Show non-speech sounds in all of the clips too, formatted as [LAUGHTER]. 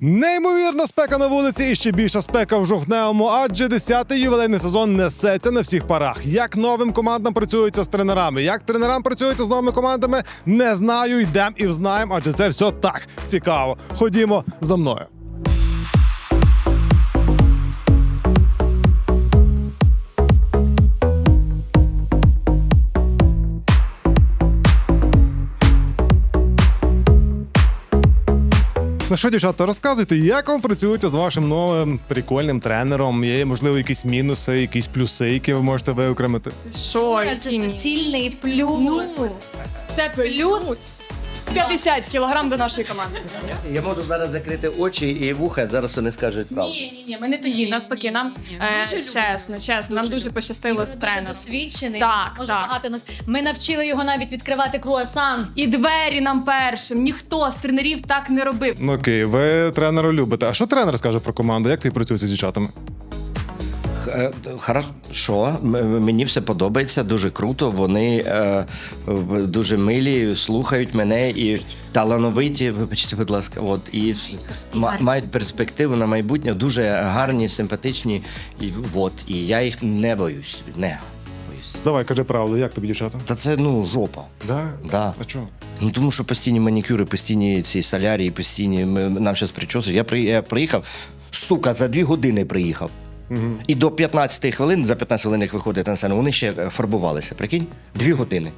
Неймовірна спека на вулиці і ще більша спека в жовтневому, адже 10-й ювілейний сезон несеться на всіх парах. Як новим командам працюється з тренерами, як тренерам працюється з новими командами, не знаю, йдемо і взнаємо, адже це все так цікаво. Ходімо за мною. Ну що, дівчата, розказуйте, як вам працюється з вашим новим прикольним тренером? Є, можливо, якісь мінуси, якісь плюси, які ви можете виокремити? Що? Це суцільний плюс. Ну, це плюс 50 кілограм до нашої команди. Я можу зараз закрити очі і вуха, зараз вони скажуть правду. Ні, ні, ні, ми не такі, навпаки, нам е, чесно, чесно, нам дуже пощастило з Дуже тренером. досвідчений. Так, може так. багато нас. Ми навчили його навіть відкривати круасан. І двері нам першим. Ніхто з тренерів так не робив. Ну окей, ви тренера любите. А що тренер скаже про команду? Як ти працюєш з дівчатами? Е, Хорошо, мені все подобається, дуже круто. Вони е, дуже милі, слухають мене і талановиті, вибачте, будь ласка, от і мають перспективу на майбутнє, дуже гарні, симпатичні. І от, і я їх не боюсь. Не боюсь. Давай, кажи правду, як тобі дівчата? Та це ну жопа. Да? Да. А чого? Ну тому що постійні манікюри, постійні ці солярії, постійні ми, нам зараз причосують. Я, при, я приїхав, сука, за дві години приїхав. І до 15 хвилин, за 15 хвилин, як виходить на сцену, вони ще е, фарбувалися. Прикинь? Дві години.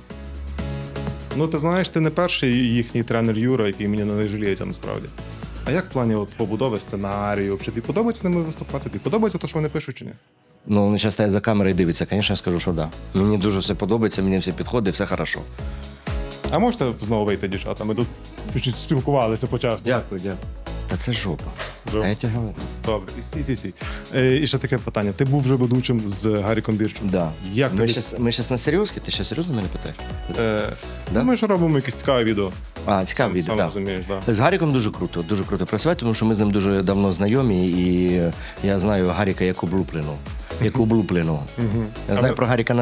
Ну ти знаєш, ти не перший їхній тренер Юра, який мені не жаліється насправді. А як в плані от, побудови сценарію? Чи тобі подобається ними виступати? Тобі подобається те, що вони пишуть чи ні? Ну, вони зараз стоять за камерою і дивляться. Звісно, я скажу, що да. Мені дуже все подобається, мені все підходить, все хорошо. А можете знову вийти, дівчата? Ми тут чуть-чуть спілкувалися почасно. Дякую, дякую. Та це жопа. Жопа. А я тебе говорю. Добре, і стій, стій, стій. Е, і ще таке питання. Ти був вже ведучим з Гаріком Бірчем. Да. Як ми тобі? щас, ми щас на серйозки? Ти ще серйозно мене питаєш? Е, Да? Ми ж робимо якесь цікаве відео. А, цікаве відео, Сам так. розумієш, да. З Гаріком дуже круто, дуже круто працювати, тому що ми з ним дуже давно знайомі, і я знаю Гаріка як облупленого. Як облупленого. Я знаю про Гаріка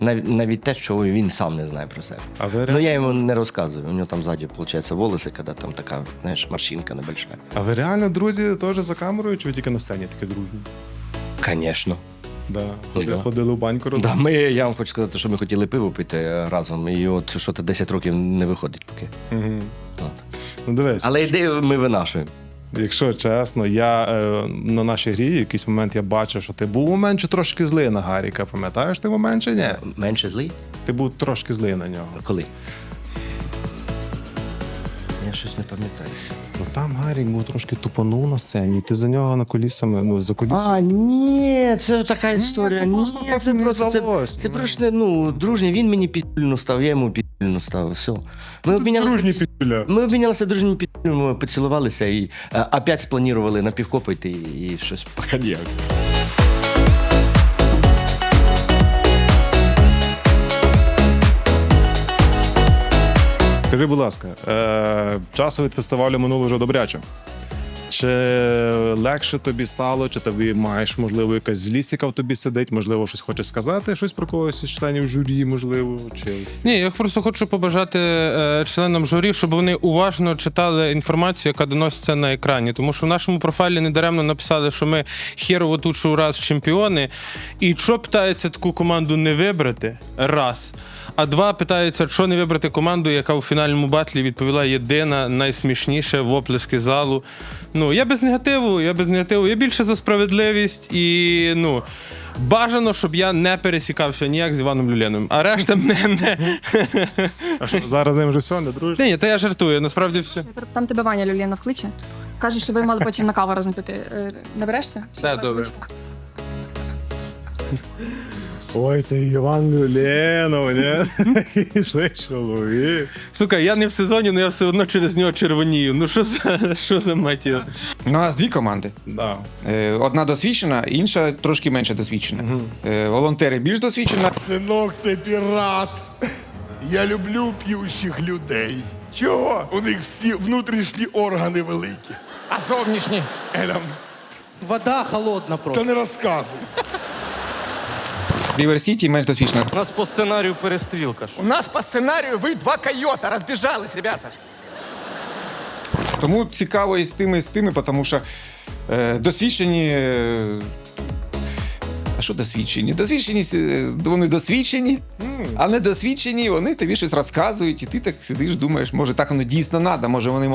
навіть те, що він сам не знає про себе. А ви, Ну я йому не розказую. У нього там ззаді, виходить, волоси, коли там така, знаєш, морщинка небольша. а ви реально друзі теж за камерою, чи ви тільки на сцені такі дружні? Звісно. Да. Ну, Ходили, да. ходили в баньку разом? Да, ми, я вам хочу сказати, що ми хотіли пиво пити е, разом, і от що то 10 років не виходить поки. Мгм. От. Ну дивись, Але ідею ми винашуємо. Якщо чесно, я е, на нашій грі в якийсь момент я бачив, що ти був у менше трошки злий на Гаріка. Пам'ятаєш ти момент чи ні? Менше злий? Ти був трошки злий на нього. Коли? Я щось не пам'ятаю. Ну там Гарік був трошки тупанув на сцені, і ти за нього на колісами, ну за колісами. А, ні, це така історія. це Ні, просто так це не просто це, здалось, це ну. просто ну, дружній, він мені підпільну став, я йому підпільну став. Все. Ми обмінялися, Дружні пітля. ми обмінялися дружніми підпільними, поцілувалися і е, опять спланували на півкопи йти і, і щось коньяк. Скажи, будь ласка, е, часу від фестивалю минуло вже добряче. Чи легше тобі стало, чи тобі маєш, можливо, якась злість, яка в тобі сидить, можливо, щось хочеш сказати, щось про когось із членів журі, можливо, чи Ні, я просто хочу побажати е, членам журі, щоб вони уважно читали інформацію, яка доноситься на екрані. Тому що в нашому профайлі недаремно написали, що ми херово тучу раз чемпіони. І що питається таку команду не вибрати? Раз. А два питається, що не вибрати команду, яка у фінальному батлі відповіла єдина, найсмішніше в оплески залу. Ну, я без негативу, я без негативу. Я більше за справедливість і ну. Бажано, щоб я не пересікався ніяк з Іваном Люленовим, а решта мене не. а що, зараз з ним вже все, не дружиш? Ні, ні, та я жартую, насправді все. Там тебе Ваня Люлєнов кличе. Каже, що ви мали потім на каву разом піти. Е, Наберешся? Все добре. Ой, це Іван Люленов? Такий [LAUGHS] злий чоловік. Сука, я не в сезоні, але я все одно через нього червонію. Ну що за що за матіо? У нас дві команди. Да. Е, Одна досвідчена, інша трошки менше досвідчена. Е, Волонтери більш досвідчена. Синок, це пірат. Я люблю п'ющих людей. Чого? У них всі внутрішні органи великі. А зовнішні? Елям, Вода холодна та просто. не розказуй. Рівер Сіті менш досвідчена. У нас по сценарію перестрілка. ж. У нас по сценарию вы два койота Розбіжались, ребята. Тому цікаво і з тими, і з тими, тому що е, досвідчені. Е, а що досвідчені? Досвідчені е, вони досвідчені, а недосвідчені вони тобі щось розказують, і ти так сидиш, думаєш, може так воно дійсно треба, може вони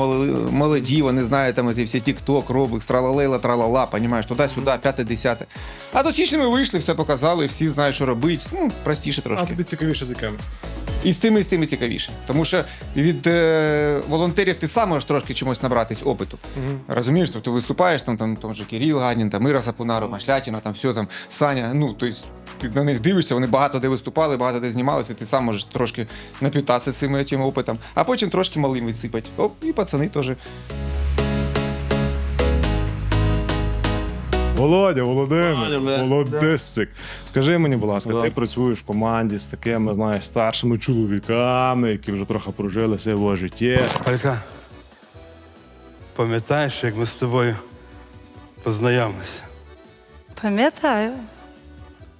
молоді, вони знають там ті всі тік-ток, робик, тралалейла, тралала, понімаєш, туди-сюди, п'яте, десяте. А досвідченими вийшли, все показали, всі знають, що робити. Ну, простіше трошки. А тобі цікавіше з якими? І з тими, і з тими цікавіше. Тому що від е, волонтерів ти сам можеш трошки чомусь набратись опиту. Розумієш, тобто виступаєш там, там, там же Кирил Ганін, там Іра Сапунару, Машлятіна, там все там, Саня. Ну, тобто ти на них дивишся, вони багато де виступали, багато де знімалися, ти сам можеш трошки напітатися цим цим опитом, а потім трошки малим відсипати. Оп, і пацани теж. Володя, Володимир, Володя, бля. Володисик. Скажи мені, будь ласка, ти працюєш в команді з такими, знаєш, старшими чоловіками, які вже трохи прожили своє життя. Алька, пам'ятаєш, як ми з тобою познайомилися? Пам'ятаю.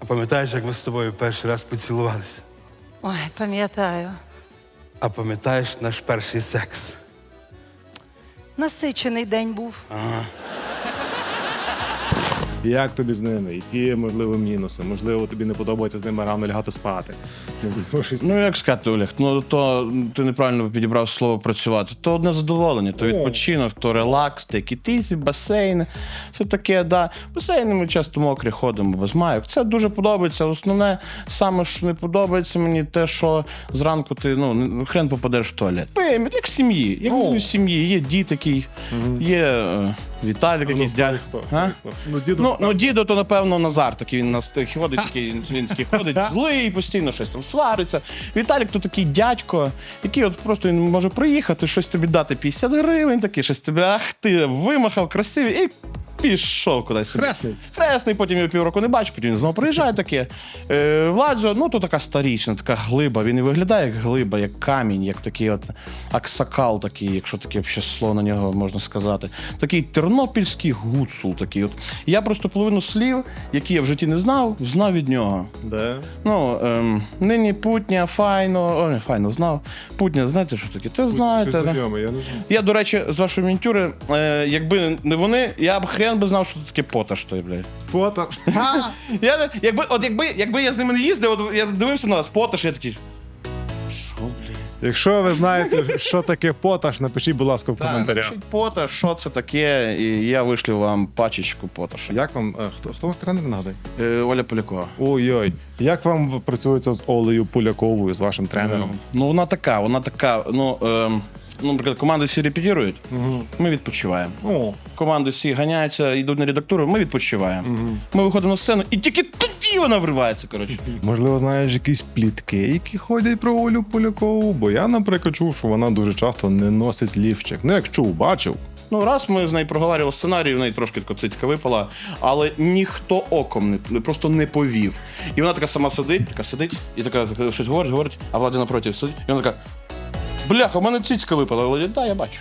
А пам'ятаєш, як ми з тобою перший раз поцілувалися? Ой, пам'ятаю. А пам'ятаєш наш перший секс? Насичений день був. Як тобі з ними? Які можливо мінуси? Можливо, тобі не подобається з ними рано лягати спати. Можливо, щось Ну, як сказати, Олег, ну то ти неправильно підібрав слово працювати. То одне задоволення, то відпочинок, то релакс, такі тізі, басейни. Все таке, да. Басейни ми часто мокрі ходимо без майок. Це дуже подобається. Основне, саме що не подобається мені, те, що зранку ти ну хрен попадеш в туалет. Пим, як в сім'ї. Як в сім'ї. Є дід такий, є е, Віталік, якийсь дядь. хто? А? Ну, діду, Ну, ну діду, то напевно Назар такий він нас ходить, такий він такий ходить злий, постійно щось там свариться. Віталік то такий дядько, який от просто він може приїхати, щось тобі дати 50 гривень, такий щось тобі, ах ти вимахав красивий і пішов кудись. собі. Хресний. Хресний, потім його півроку не бачу, потім він знову приїжджає таке. Е, Владзо, ну то така старічна, така глиба. Він і виглядає як глиба, як камінь, як такий от аксакал, такий, якщо таке ще слово на нього можна сказати. Такий тернопільський гуцул. Такий. От. Я просто половину слів, які я в житті не знав, знав від нього. Де? Ну, ем, нині путня, файно, о, не файно знав. Путня, знаєте, що таке? Ти знаєте. Щось да. знайоме, я не знаю. Я, до речі, з вашої мінітюри, е, якби не вони, я б хрен би знав, що таке поташ той, блядь. Фото. [LAUGHS] Я, якби, от якби, якби я з ними не їздив, от я дивився на вас, поташ, я такий. Що, блядь? Якщо ви знаєте, що таке поташ, напишіть, будь ласка, в коментарях. Напишіть поташ, що це таке, і я вишлю вам пачечку поташа. Як вам е, хто хто у вас тренер нагадай? Е, Оля Полякова. Ой-ой, як вам працюється з Олею Поляковою, з вашим тренером? Ну, вона така, вона така. Ну, ем, ну наприклад, команди всі репетірують, ми відпочиваємо. О, Команди всі ганяються, йдуть на редактуру, ми відпочиваємо. Ми виходимо на сцену, і тільки тоді вона вривається. Коротше. можливо, знаєш якісь плітки, які ходять про Олю Полякову. Бо я, наприклад, чув, що вона дуже часто не носить лівчик. Ну, як чув, бачив. Ну, раз ми з нею проговорювали сценарій, в неї трошки така цицька випала, але ніхто оком не просто не повів. І вона така сама сидить, така сидить, і така, така щось говорить, говорить, а влада напроти сидить, і вона така. Бляха, у мене цицька випала. Володя, да, я бачу.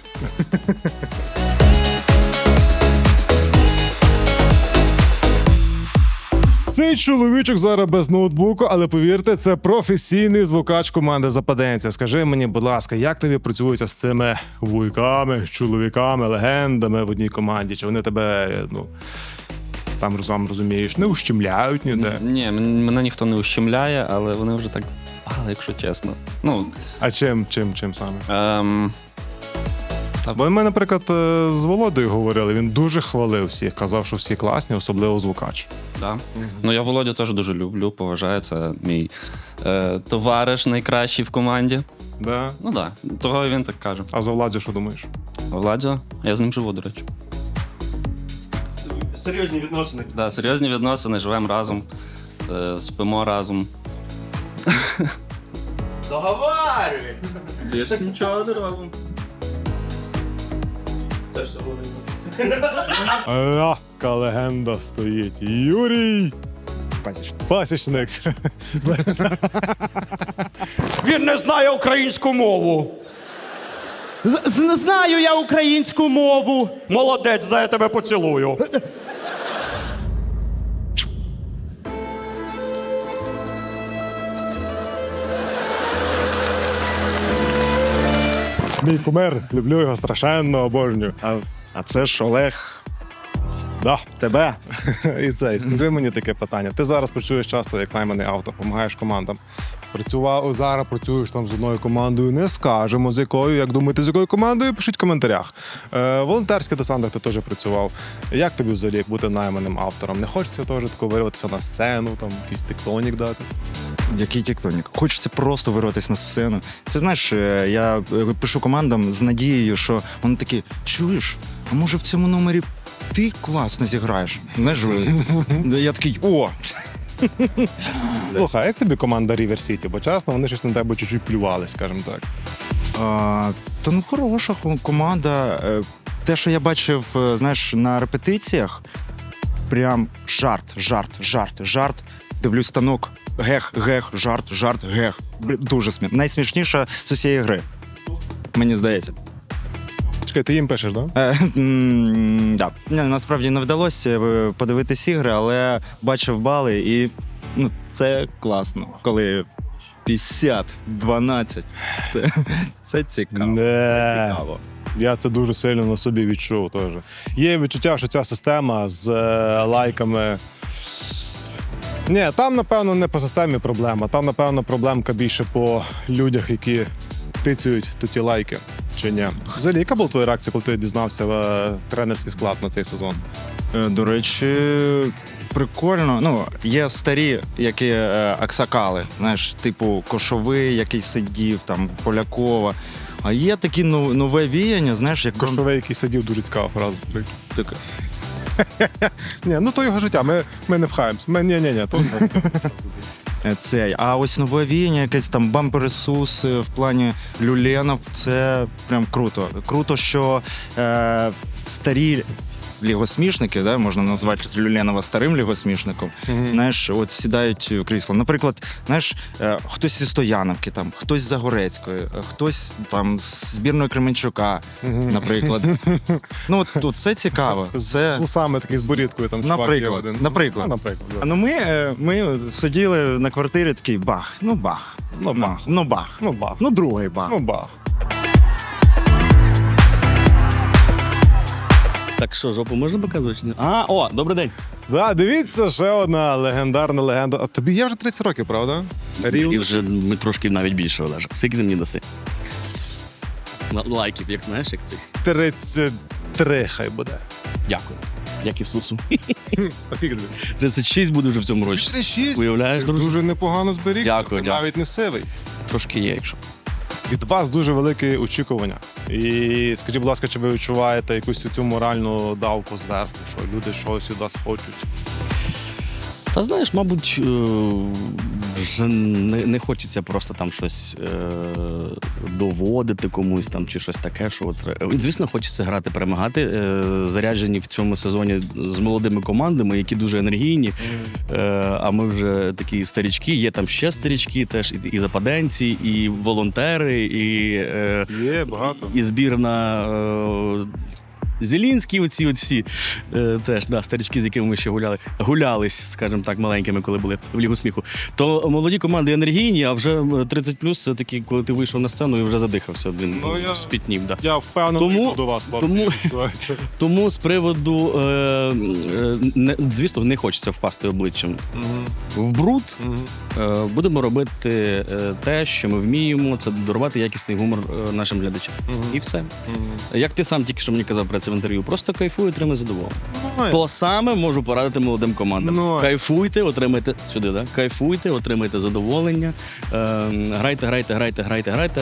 Цей чоловічок зараз без ноутбуку, але повірте, це професійний звукач команди Западенця. Скажи мені, будь ласка, як тобі працюється з цими вуйками, чоловіками, легендами в одній команді? Чи вони тебе, ну там розумієш, не ущемляють ніде? Ні, мен- мене ніхто не ущемляє, але вони вже так. Але якщо чесно. Ну, А чим, чим, чим саме? ем, Бо ми, наприклад, е, з Володою говорили, він дуже хвалив всіх, казав, що всі класні, особливо звукач. да. ну я Володю теж дуже люблю, поважаю. Це мій е, товариш найкращий в команді. Да? Ну так, да, того і він так каже. А за Владзю що думаєш? Владзо, я з ним живу, до речі. Серйозні відносини. Да, серйозні відносини, живемо разом, е, спимо разом. Договарюй! Більше нічого не робимо. Це ж було. Яка легенда стоїть. Юрій Пасічник. Він не знає українську мову. Знаю я українську мову. Молодець, дай я тебе поцілую. Мій кумир, люблю його страшенно, обожнюю. А, а це ж Олег. Да. Тебе. [LAUGHS] І це, і скажи мені таке питання. Ти зараз працюєш часто як найманий автор, допомагаєш командам. Працював зараз, працюєш там з одною командою. Не скажемо з якою. Як думаєте, з якою командою? Пишіть в коментарях. Е, волонтерський десантах ти теж працював. Як тобі взагалі як бути найманим автором? Не хочеться теж тако вирватися на сцену, там якийсь тектонік дати. Який тіктонік? Хочеться просто вирватися на сцену. Це знаєш, е, я е, пишу командам з надією, що вони такі: чуєш, а може в цьому номері ти класно зіграєш? Ви- [LAUGHS] я такий, о! Слухай, а як тобі команда River City? Бо чесно, вони щось на тебе чуть-чуть плювали, скажімо так. А, та ну хороша команда. Е, Те, що я бачив, е, знаєш, на репетиціях, прям жарт, жарт, жарт, жарт. Дивлюсь станок. Гех, гех, жарт, жарт, гех. Дуже смішно. Найсмішніше з усієї гри. Мені здається. Чекай, ти їм пишеш, так? Да? Е, м, да. Ні, Насправді не вдалося е, подивитись ігри, але бачив бали, і ну, це класно. Коли 50-12. Це, це цікаво. Не. Це цікаво. Я це дуже сильно на собі відчув теж. Є відчуття, що ця система з е, лайками. Ні, там, напевно, не по системі проблема. Там, напевно, проблемка більше по людях, які тицюють то ті лайки. Чи ні? Взагалі, яка була твоя реакція, коли ти дізнався в е, тренерський склад на цей сезон? Е, До речі, прикольно. Ну, є старі, які е, аксакали, знаєш, типу Кошовий, який сидів, там, Полякова. А є такі ну- нове віяння, знаєш, як Кошовий, який сидів, дуже цікава фраза стрик. Так, [LAUGHS] Ні, ну то його життя. Ми, ми не пхаємось. Ми ні, ні, ні. То... [LAUGHS] Е, Цей. А ось нове віяння, якесь там бампересус е, в плані люленов, це прям круто. Круто, що е, старі лігосмішники, да, можна назвати Люленова старим лігосмішником, знаєш, от сідають в крісло. Наприклад, знаєш, е, хтось зі Стояновки, там, хтось з Загорецької, е, хтось там з збірної Кременчука, наприклад. [LAUGHS] Ну, от, от це цікаво. З Це... вусами такий з борідкою там Наприклад, один. наприклад. А, наприклад. да. Ну ми, е, ми сиділи на квартирі такий бах, ну бах, Ну, бах. ну бах, Ну, бах. ну другий бах. Ну, бах. Так що, жопу можна показувати? чи ні? А, о, добрий день. Да, дивіться, ще одна легендарна легенда. А тобі є вже 30 років, правда? І вже ми трошки навіть більше Олежа. Скільки ти мені даси? Лайків, як знаєш, як цих. 33 хай буде. Дякую. Як Ісусу. А скільки тобі? 36 буде вже в цьому році. 36? Уявляєш, друже? Дуже непогано зберігся. Дякую, Ти дякую. Навіть не сивий. Трошки є, якщо. Від вас дуже великі очікування. І скажіть, будь ласка, чи ви відчуваєте якусь цю моральну давку зверху, що люди щось від вас хочуть? Та знаєш, мабуть, е, вже не, не хочеться просто там щось е, доводити комусь там чи щось таке. Що от, е, звісно, хочеться грати, перемагати. Е, заряджені в цьому сезоні з молодими командами, які дуже енергійні. Е, а ми вже такі старічки. Є там ще старічки, теж і, і западенці, і волонтери, і, е, Є багато. і збірна. Е, Зелінські, оці от всі е, теж да, старички, з якими ми ще гуляли, гулялись, скажімо так, маленькими, коли були в лігу сміху. То молоді команди енергійні, а вже 30 плюс це такі, коли ти вийшов на сцену і вже задихався один Ну, я- спітнів. Да. Я впевнений Тому- до вас, тому- [LAUGHS] Тому з приводу, е, е, не, звісно, не хочеться впасти обличчям в бруд. Мгм. Е, будемо робити е, те, що ми вміємо, це дарувати якісний гумор е, нашим глядачам. І все. Як ти сам тільки що мені казав про це в інтерв'ю, просто кайфуй, отримай задоволення. Ну, То саме можу порадити молодим командам. Ну. Кайфуйте, отримайте сюди, да? кайфуйте, отримайте задоволення. Е, грайте, грайте, грайте, грайте, грайте.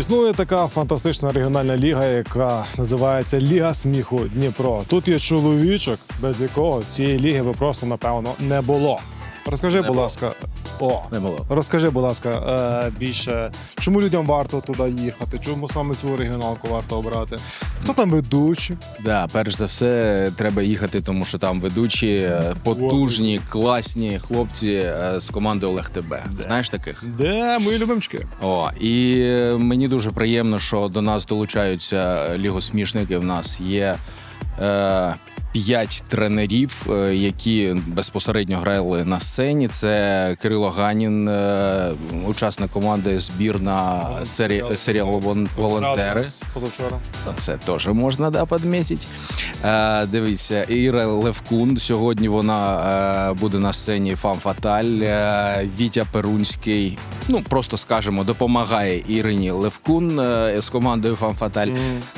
Існує така фантастична регіональна ліга, яка називається Ліга сміху Дніпро. Тут є чоловічок, без якого цієї ліги би просто напевно не було. Розкажи, будь ласка, о, Не було. розкажи, будь ласка, е, більше, чому людям варто туди їхати? Чому саме цю регіоналку варто обрати? Хто там ведучі? Да, перш за все, треба їхати, тому що там ведучі е, потужні, класні хлопці е, з команди Олег ТБ. Знаєш таких? Де мої любимчики? О, і мені дуже приємно, що до нас долучаються лігосмішники. В нас є е, п'ять тренерів, які безпосередньо грали на сцені. Це Кирило Ганін, е, учасник команди збірна сері... серіалу «Вон- Волонтери. Позавчора. Це теж можна да, підмітити. Е, дивіться, Іра Левкун. Сьогодні вона е, буде на сцені Фам Фаталь. Вітя Перунський. Ну, просто скажемо, допомагає Ірині Левкун з командою Фам Фаталь.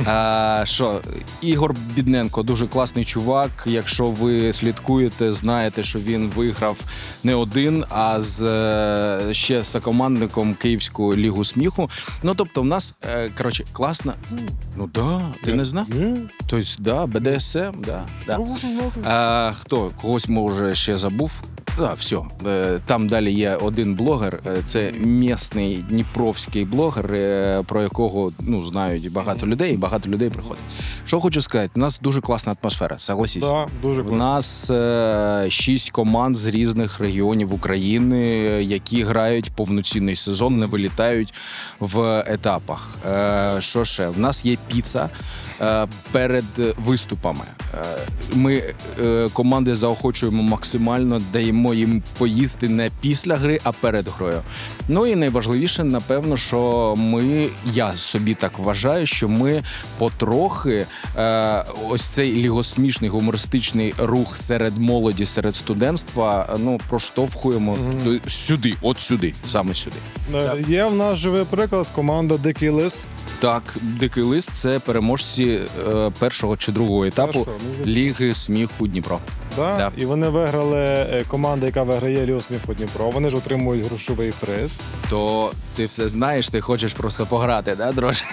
Е, що, Ігор Бідненко дуже класний чувак. Якщо ви слідкуєте, знаєте, що він виграв не один, а з е, ще сокомандником Київську лігу сміху. Ну тобто, в нас е, коротше класна. Ну да, ти не знав? Тобто, да, БДСМ, да. да. А, хто когось може ще забув? Да, все. Там далі є один блогер. е, Це місний дніпровський блогер, е, про якого ну знають багато людей, і багато людей приходить. Що хочу сказати, у нас дуже класна атмосфера, согласись. Да, дуже У нас е, шість команд з різних регіонів України, які грають повноцінний сезон, не вилітають в етапах. Що ще? В нас є піца перед виступами. Е, ми е, команди заохочуємо максимально, даємо їм поїсти не після гри, а перед грою. Ну і найважливіше, напевно, що ми, я собі так вважаю, що ми потрохи е, ось цей лігосмішний гумористичний рух серед молоді, серед студентства, е, ну проштовхуємо до- сюди, от сюди, саме сюди. Е, Є в нас живий приклад команда Дикий Лис. Так, дикий лист це переможці е, першого чи другого етапу Першого, ну. Ліги сміху Дніпро. Да? Да. І вони виграли е, команда, яка виграє Лігу сміху Дніпро. Вони ж отримують грошовий приз. То ти все знаєш, ти хочеш просто пограти, да, дроже?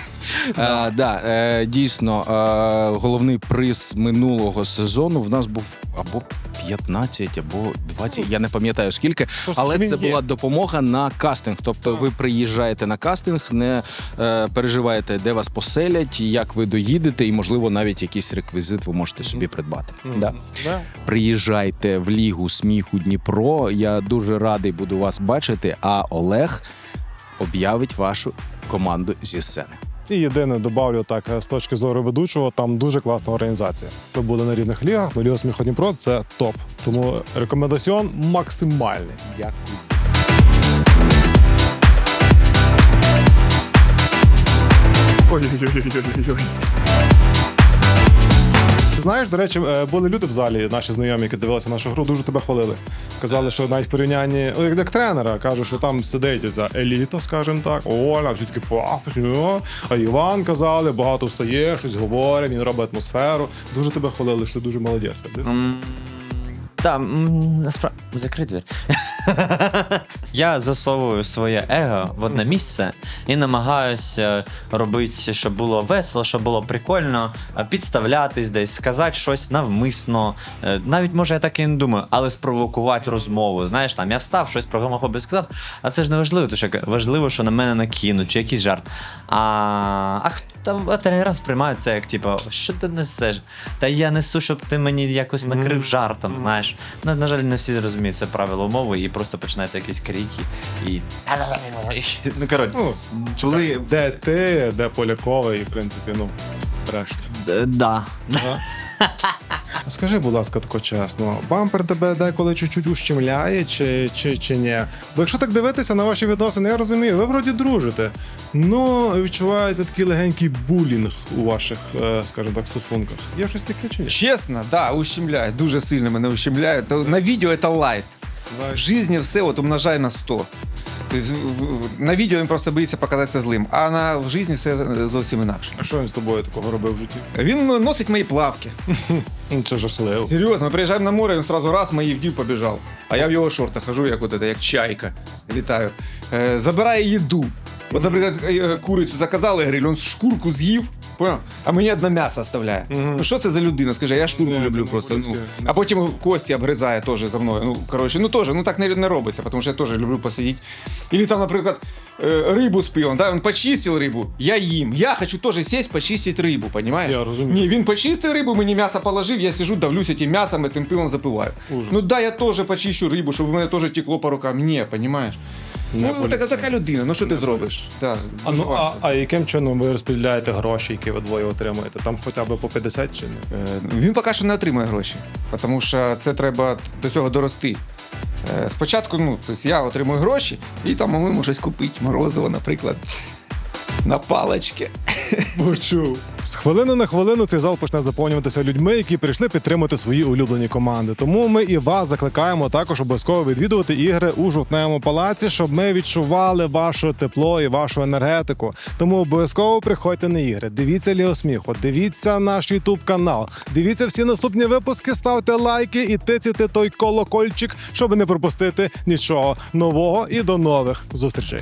Да. да, е, дійсно, е, головний приз минулого сезону в нас був або 15, або 20, я не пам'ятаю скільки, Просто, але що він це є. була допомога на кастинг. Тобто ви приїжджаєте на кастинг, не е, переживаєте, де вас поселять, як ви доїдете, і можливо навіть якийсь реквізит ви можете собі придбати. Да. Да? Приїжджайте в Лігу сміху Дніпро. Я дуже радий буду вас бачити. А Олег об'явить вашу команду зі сцени. І єдине добавлю так е, з точки зору ведучого, там дуже класна організація. Ми були на різних лігах, але Ліга сміху Про це топ. Тому рекомендаціон максимальний. Дякую. Ой-ой-ой-ой-ой. Ти знаєш, до речі, е, були люди в залі, наші знайомі, які дивилися нашу гру, дуже тебе хвалили. Казали, що навіть в порівнянні, ну, як, як тренера, кажуть, що там сидить ця еліта, скажімо так. Оля, всі такі пахнуть, а Іван казали, багато встає, щось говорить, він робить атмосферу. Дуже тебе хвалили, що ти дуже молодець. Так, насправді закрий двері. [LAUGHS] Я засовую своє его в одне місце і намагаюся робити, щоб було весело, щоб було прикольно, підставлятись десь, сказати щось навмисно. Е, Навіть може я так і не думаю, але спровокувати розмову. Знаєш, там я встав, щось про гомофобію сказав, а це ж не важливо, тому що важливо, що на мене накинуть, чи якийсь жарт. А, а хто а тренера сприймають це як типу, що ти несеш? Та я несу, щоб ти мені якось накрив жартом, знаєш. На, на жаль, не всі зрозуміють це правило мови, і просто починаються якісь крики і. Ну, коротше, Ну, коли. де ти, де Поляковий, і, в принципі, ну, решта. Да. [LAUGHS] Скажи, будь ласка, тако чесно, бампер тебе деколи чуть-чуть ущемляє, чи, чи, чи ні? Бо якщо так дивитися на ваші відносини, я розумію, ви вроді дружите. Ну, відчувається такий легенький булінг у ваших, е, скажімо так, стосунках. Є щось таке чи ні? Чесно, да, ущемляє. Дуже сильно мене ущемляє. То на відео це лайт. В житті все от умножає на 100. Тобто в- в- на відео він просто боїться показатися злим, а на в житті все зовсім інакше. А що він з тобою такого робив в житті? Він носить мої плавки. [LAUGHS] Ну, Це жахливо. Серйозно, ми приїжджаємо на море, він сразу раз мої вдів побіжав. А я в його шортах хожу, як от это, як чайка. Літаю. Е, забирає їду. От, наприклад, е, курицю заказали гриль, він шкурку з'їв. Понял? А мені одне м'ясо оставляє. Ну що це за людина? Скажи, я шкурку Ні, це люблю не просто. Ну, а потім кості обгризає теж за мною. Ну, коротше, ну теж, ну так не, не робиться, тому що я теж люблю посидіти. Ілі там, наприклад, э, рыбу с пивом, да, он почистил рыбу, я им. Я хочу тоже сесть, почистить рыбу, понимаешь? Я разумею. Не, він почистив рибу, мені м'ясо положив, я сижу, давлюсь этим мясом, этим пивом запиваю. Ужас. Ну да, я теж почищу рибу, щоб у мене теж текло по рукам. Ні, понимаєш? Не ну, така, по-людськи. така людина, ну що ти зробиш? Да, А, дуже ну, а, важко. а яким чином ви розподіляєте гроші, які ви двоє отримуєте? Там хоча б по 50 чи не? Е, Він поки що не отримує гроші, тому що це треба до цього дорости. Е, Спочатку, ну, тобто я отримую гроші, і там ми можемо щось купити, морозиво, наприклад, на палички. Почув. З хвилини на хвилину цей зал почне заповнюватися людьми, які прийшли підтримати свої улюблені команди. Тому ми і вас закликаємо також обов'язково відвідувати ігри у жовтневому палаці, щоб ми відчували ваше тепло і вашу енергетику. Тому обов'язково приходьте на ігри. Дивіться Ліосміху, дивіться наш Ютуб канал, дивіться всі наступні випуски, ставте лайки і тицяйте той колокольчик, щоб не пропустити нічого нового і до нових зустрічей.